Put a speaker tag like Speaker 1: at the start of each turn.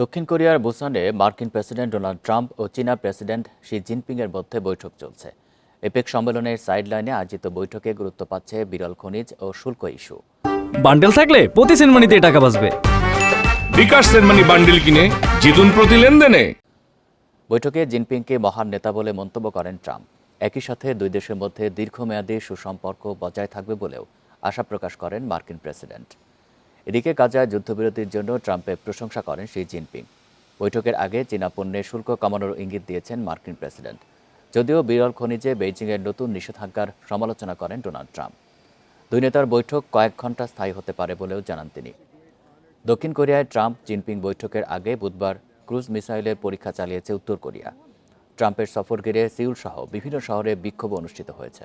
Speaker 1: দক্ষিণ কোরিয়ার বুসানে মার্কিন প্রেসিডেন্ট ডোনাল্ড ট্রাম্প ও চীনা প্রেসিডেন্ট শি জিনপিংয়ের মধ্যে বৈঠক চলছে। এপেক সম্মেলনের সাইডলাইনে আয়োজিত বৈঠকে গুরুত্ব পাচ্ছে বিরল খনিজ ও শুল্ক ইস্যু।
Speaker 2: বান্ডেল থাকলে প্রতি সেনমানিতে টাকা বাঁচবে।
Speaker 3: বিকাশ সেনমানি বান্ডিল কিনে জিতুন প্রতি লেনদেনে।
Speaker 1: বৈঠকে জিনপিংকে মহান নেতা বলে মন্তব্য করেন ট্রাম্প। একই সাথে দুই দেশের মধ্যে দীর্ঘমেয়াদী সুসম্পর্ক বজায় থাকবে বলেও আশা প্রকাশ করেন মার্কিন প্রেসিডেন্ট। এদিকে গাজায় যুদ্ধবিরতির জন্য ট্রাম্পের প্রশংসা করেন শি জিনপিং। বৈঠকের আগে চীনা পণ্যে শুল্ক কমানোর ইঙ্গিত দিয়েছেন মার্কিন প্রেসিডেন্ট। যদিও বিরল খনিজে বেইজিংয়ের নতুন নিষেধাজ্ঞার সমালোচনা করেন ডোনাল্ড ট্রাম্প। দুই নেতার বৈঠক কয়েক ঘণ্টা স্থায়ী হতে পারে বলেও জানান তিনি। দক্ষিণ কোরিয়ায় ট্রাম্প জিনপিং বৈঠকের আগে বুধবার ক্রুজ মিসাইলের পরীক্ষা চালিয়েছে উত্তর কোরিয়া। ট্রাম্পের সফর ঘিরে সিউল সহ বিভিন্ন শহরে বিক্ষোভ অনুষ্ঠিত হয়েছে।